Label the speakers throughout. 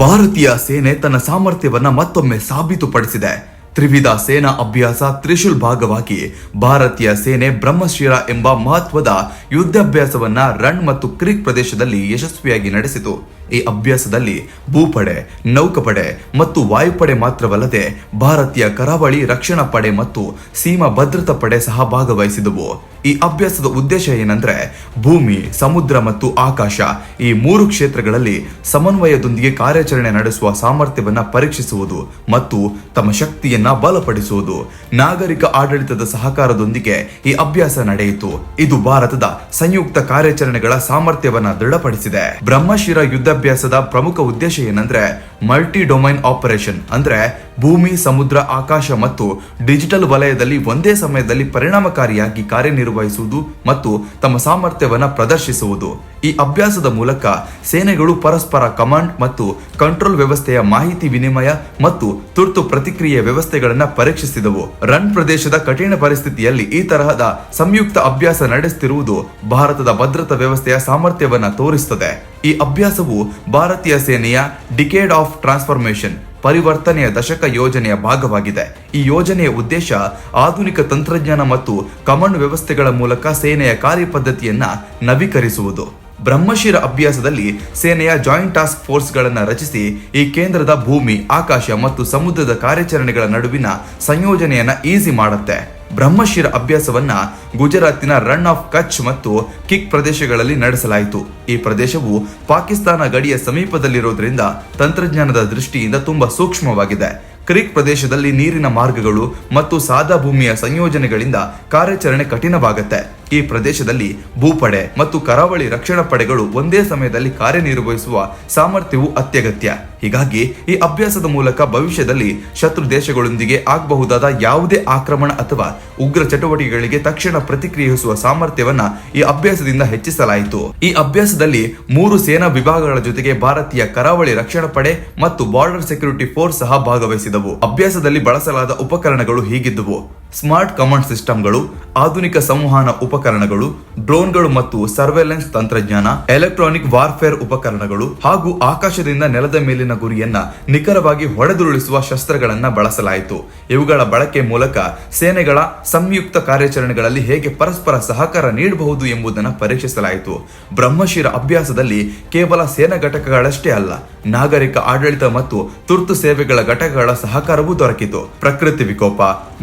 Speaker 1: ಭಾರತೀಯ ಸೇನೆ ತನ್ನ ಸಾಮರ್ಥ್ಯವನ್ನ ಮತ್ತೊಮ್ಮೆ ಸಾಬೀತುಪಡಿಸಿದೆ. ತ್ರಿವಿಧ ಸೇನಾ ಅಭ್ಯಾಸ ತ್ರಿಶೂಲ್ ಭಾಗವಾಗಿ ಭಾರತೀಯ ಸೇನೆ ಬ್ರಹ್ಮಶಿರ ಎಂಬ ಮಹತ್ವದ ಯುದ್ಧಾಭ್ಯಾಸವನ್ನ ರಣ್ ಮತ್ತು ಕ್ರೀಕ್ ಪ್ರದೇಶದಲ್ಲಿ ಯಶಸ್ವಿಯಾಗಿ ನಡೆಸಿತು. ಈ ಅಭ್ಯಾಸದಲ್ಲಿ ಭೂಪಡೆ, ನೌಕಪಡೆ ಮತ್ತು ವಾಯುಪಡೆ ಮಾತ್ರವಲ್ಲದೆ ಭಾರತೀಯ ಕರಾವಳಿ ರಕ್ಷಣಾ ಪಡೆ ಮತ್ತು ಸೀಮಾ ಭದ್ರತಾ ಪಡೆ ಸಹ ಭಾಗವಹಿಸಿದವು. ಈ ಅಭ್ಯಾಸದ ಉದ್ದೇಶ ಏನಂದ್ರೆ ಭೂಮಿ, ಸಮುದ್ರ ಮತ್ತು ಆಕಾಶ ಈ ಮೂರು ಕ್ಷೇತ್ರಗಳಲ್ಲಿ ಸಮನ್ವಯದೊಂದಿಗೆ ಕಾರ್ಯಾಚರಣೆ ನಡೆಸುವ ಸಾಮರ್ಥ್ಯವನ್ನ ಪರೀಕ್ಷಿಸುವುದು ಮತ್ತು ತಮ್ಮ ಶಕ್ತಿಯನ್ನ ಬಲಪಡಿಸುವುದು. ನಾಗರಿಕ ಆಡಳಿತದ ಸಹಕಾರದೊಂದಿಗೆ ಈ ಅಭ್ಯಾಸ ನಡೆಯಿತು. ಇದು ಭಾರತದ ಸಂಯುಕ್ತ ಕಾರ್ಯಾಚರಣೆಗಳ ಸಾಮರ್ಥ್ಯವನ್ನ ದೃಢಪಡಿಸಿದೆ. ಬ್ರಹ್ಮಶಿರ ಯುದ್ಧಾಭ್ಯಾಸದ ಪ್ರಮುಖ ಉದ್ದೇಶ ಏನಂದ್ರೆ ಮಲ್ಟಿ ಡೊಮೈನ್ ಆಪರೇಷನ್ ಅಂದ್ರೆ ಭೂಮಿ, ಸಮುದ್ರ, ಆಕಾಶ ಮತ್ತು ಡಿಜಿಟಲ್ ವಲಯದಲ್ಲಿ ಒಂದೇ ಸಮಯದಲ್ಲಿ ಪರಿಣಾಮಕಾರಿಯಾಗಿ ಕಾರ್ಯನಿರ್ವಹಿಸುವುದು ಮತ್ತು ತಮ್ಮ ಸಾಮರ್ಥ್ಯವನ್ನು ಪ್ರದರ್ಶಿಸುವುದು. ಈ ಅಭ್ಯಾಸದ ಮೂಲಕ ಸೇನೆಗಳು ಪರಸ್ಪರ ಕಮಾಂಡ್ ಮತ್ತು ಕಂಟ್ರೋಲ್ ವ್ಯವಸ್ಥೆಯ ಮಾಹಿತಿ ವಿನಿಮಯ ಮತ್ತು ತುರ್ತು ಪ್ರತಿಕ್ರಿಯೆ ವ್ಯವಸ್ಥೆಗಳನ್ನು ಪರೀಕ್ಷಿಸಿದವು. ರನ್ ಪ್ರದೇಶದ ಕಠಿಣ ಪರಿಸ್ಥಿತಿಯಲ್ಲಿ ಈ ತರಹದ ಸಂಯುಕ್ತ ಅಭ್ಯಾಸ ನಡೆಸುತ್ತಿರುವುದು ಭಾರತದ ಭದ್ರತಾ ವ್ಯವಸ್ಥೆಯ ಸಾಮರ್ಥ್ಯವನ್ನು ತೋರಿಸುತ್ತದೆ ಈ ಅಭ್ಯಾಸವು ಭಾರತೀಯ ಸೇನೆಯ ಡಿಕೇಡ್ ಆಫ್ ಟ್ರಾನ್ಸ್ಫಾರ್ಮೇಶನ್ ಪರಿವರ್ತನೆಯ ದಶಕ ಯೋಜನೆಯ ಭಾಗವಾಗಿದೆ. ಈ ಯೋಜನೆಯ ಉದ್ದೇಶ ಆಧುನಿಕ ತಂತ್ರಜ್ಞಾನ ಮತ್ತು ಕಮಾಂಡ್ ವ್ಯವಸ್ಥೆಗಳ ಮೂಲಕ ಸೇನೆಯ ಕಾರ್ಯಪದ್ಧತಿಯನ್ನ ನವೀಕರಿಸುವುದು. ಬ್ರಹ್ಮಶಿರ ಅಭ್ಯಾಸದಲ್ಲಿ ಸೇನೆಯ ಜಾಯಿಂಟ್ ಟಾಸ್ಕ್ ಫೋರ್ಸ್ಗಳನ್ನು ರಚಿಸಿ ಈ ಕೇಂದ್ರದ ಭೂಮಿ, ಆಕಾಶ ಮತ್ತು ಸಮುದ್ರದ ಕಾರ್ಯಾಚರಣೆಗಳ ನಡುವಿನ ಸಂಯೋಜನೆಯನ್ನು ಈಸಿ ಮಾಡುತ್ತೆ. ಬ್ರಹ್ಮಶಿರ ಅಭ್ಯಾಸವನ್ನ ಗುಜರಾತಿನ ರನ್ ಆಫ್ ಕಚ್ ಮತ್ತು ಕಿಕ್ ಪ್ರದೇಶಗಳಲ್ಲಿ ನಡೆಸಲಾಯಿತು. ಈ ಪ್ರದೇಶವು ಪಾಕಿಸ್ತಾನ ಗಡಿಯ ಸಮೀಪದಲ್ಲಿರೋದ್ರಿಂದ ತಂತ್ರಜ್ಞಾನದ ದೃಷ್ಟಿಯಿಂದ ತುಂಬಾ ಸೂಕ್ಷ್ಮವಾಗಿದೆ. ಕ್ರೀಕ್ ಪ್ರದೇಶದಲ್ಲಿ ನೀರಿನ ಮಾರ್ಗಗಳು ಮತ್ತು ಸಾದಾ ಭೂಮಿಯ ಸಂಯೋಜನೆಗಳಿಂದ ಕಾರ್ಯಾಚರಣೆ ಕಠಿಣವಾಗುತ್ತೆ. ಈ ಪ್ರದೇಶದಲ್ಲಿ ಭೂಪಡೆ ಮತ್ತು ಕರಾವಳಿ ರಕ್ಷಣಾ ಪಡೆಗಳು ಒಂದೇ ಸಮಯದಲ್ಲಿ ಕಾರ್ಯನಿರ್ವಹಿಸುವ ಸಾಮರ್ಥ್ಯವು ಅತ್ಯಗತ್ಯ. ಹೀಗಾಗಿ ಈ ಅಭ್ಯಾಸದ ಮೂಲಕ ಭವಿಷ್ಯದಲ್ಲಿ ಶತ್ರು ದೇಶಗಳೊಂದಿಗೆ ಆಗಬಹುದಾದ ಯಾವುದೇ ಆಕ್ರಮಣ ಅಥವಾ ಉಗ್ರ ಚಟುವಟಿಕೆಗಳಿಗೆ ತಕ್ಷಣ ಪ್ರತಿಕ್ರಿಯಿಸುವ ಸಾಮರ್ಥ್ಯವನ್ನ ಈ ಅಭ್ಯಾಸದಿಂದ ಹೆಚ್ಚಿಸಲಾಯಿತು. ಈ ಅಭ್ಯಾಸದಲ್ಲಿ ಮೂರು ಸೇನಾ ವಿಭಾಗಗಳ ಜೊತೆಗೆ ಭಾರತೀಯ ಕರಾವಳಿ ರಕ್ಷಣಾ ಪಡೆ ಮತ್ತು ಬಾರ್ಡರ್ ಸೆಕ್ಯೂರಿಟಿ ಫೋರ್ಸ್ ಸಹ ಭಾಗವಹಿಸಿದವು. ಅಭ್ಯಾಸದಲ್ಲಿ ಬಳಸಲಾದ ಉಪಕರಣಗಳು ಹೀಗಿದ್ದುವು. ಸ್ಮಾರ್ಟ್ ಕಮಾಂಡ್ ಸಿಸ್ಟಮ್ಗಳು, ಆಧುನಿಕ ಸಂವಹನ ಉಪಕರಣಗಳು, ಡ್ರೋನ್ಗಳು ಮತ್ತು ಸರ್ವೆಲೆನ್ಸ್ ತಂತ್ರಜ್ಞಾನ, ಎಲೆಕ್ಟ್ರಾನಿಕ್ ವಾರ್ಫೇರ್ ಉಪಕರಣಗಳು ಹಾಗೂ ಆಕಾಶದಿಂದ ನೆಲದ ಮೇಲಿನ ಗುರಿಯನ್ನ ನಿಖರವಾಗಿ ಹೊಡೆದುರುಳಿಸುವ ಶಸ್ತ್ರಗಳನ್ನ ಬಳಸಲಾಯಿತು. ಇವುಗಳ ಬಳಕೆ ಮೂಲಕ ಸೇನೆಗಳ ಸಂಯುಕ್ತ ಕಾರ್ಯಾಚರಣೆಗಳಲ್ಲಿ ಹೇಗೆ ಪರಸ್ಪರ ಸಹಕಾರ ನೀಡಬಹುದು ಎಂಬುದನ್ನು ಪರೀಕ್ಷಿಸಲಾಯಿತು. ಬ್ರಹ್ಮಶಿರ ಅಭ್ಯಾಸದಲ್ಲಿ ಕೇವಲ ಸೇನಾ ಘಟಕಗಳಷ್ಟೇ ಅಲ್ಲ, ನಾಗರಿಕ ಆಡಳಿತ ಮತ್ತು ತುರ್ತು ಸೇವೆಗಳ ಘಟಕಗಳ ಸಹಕಾರವೂ ದೊರಕಿತು. ಪ್ರಕೃತಿ ವಿಕೋಪ,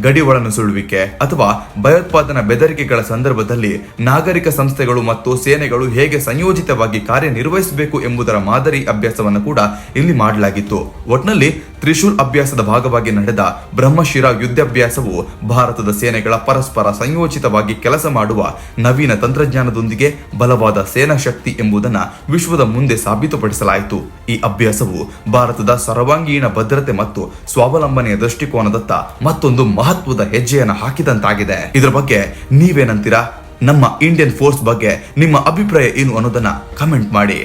Speaker 1: ಗಡಿ ಒಳನುಸುಳುವಿಕೆ ಅಥವಾ ಭಯೋತ್ಪಾದನಾ ಬೆದರಿಕೆಗಳ ಸಂದರ್ಭದಲ್ಲಿ ನಾಗರಿಕ ಸಂಸ್ಥೆಗಳು ಮತ್ತು ಸೇನೆಗಳು ಹೇಗೆ ಸಂಯೋಜಿತವಾಗಿ ಕಾರ್ಯನಿರ್ವಹಿಸಬೇಕು ಎಂಬುದರ ಮಾದರಿ ಅಭ್ಯಾಸವನ್ನು ಕೂಡ ಇಲ್ಲಿ ಮಾಡಲಾಗಿತ್ತು. ಒಟ್ನಲ್ಲಿ ತ್ರಿಶೂಲ್ ಅಭ್ಯಾಸದ ಭಾಗವಾಗಿ ನಡೆದ ಬ್ರಹ್ಮಶಿರ ಯುದ್ಧಾಭ್ಯಾಸವು ಭಾರತದ ಸೇನೆಗಳ ಪರಸ್ಪರ ಸಂಯೋಜಿತವಾಗಿ ಕೆಲಸ ಮಾಡುವ ನವೀನ ತಂತ್ರಜ್ಞಾನದೊಂದಿಗೆ ಬಲವಾದ ಸೇನಾ ಶಕ್ತಿ ಎಂಬುದನ್ನು ವಿಶ್ವದ ಮುಂದೆ ಸಾಬೀತುಪಡಿಸಲಾಯಿತು. ಈ ಅಭ್ಯಾಸವು ಭಾರತದ ಸರ್ವಾಂಗೀಣ ಭದ್ರತೆ ಮತ್ತು ಸ್ವಾವಲಂಬನೆಯ ದೃಷ್ಟಿಕೋನದತ್ತ ಮತ್ತೊಂದು ಮಹತ್ವದ ಹೆಜ್ಜೆಯನ್ನು ಹಾಕಿದಂತಾಗಿದೆ. ಇದರ ಬಗ್ಗೆ ನೀವೇನಂತೀರಾ? ನಮ್ಮ ಇಂಡಿಯನ್ ಫೋರ್ಸ್ ಬಗ್ಗೆ ನಿಮ್ಮ ಅಭಿಪ್ರಾಯ ಏನು ಅನ್ನೋದನ್ನ ಕಮೆಂಟ್ ಮಾಡಿ.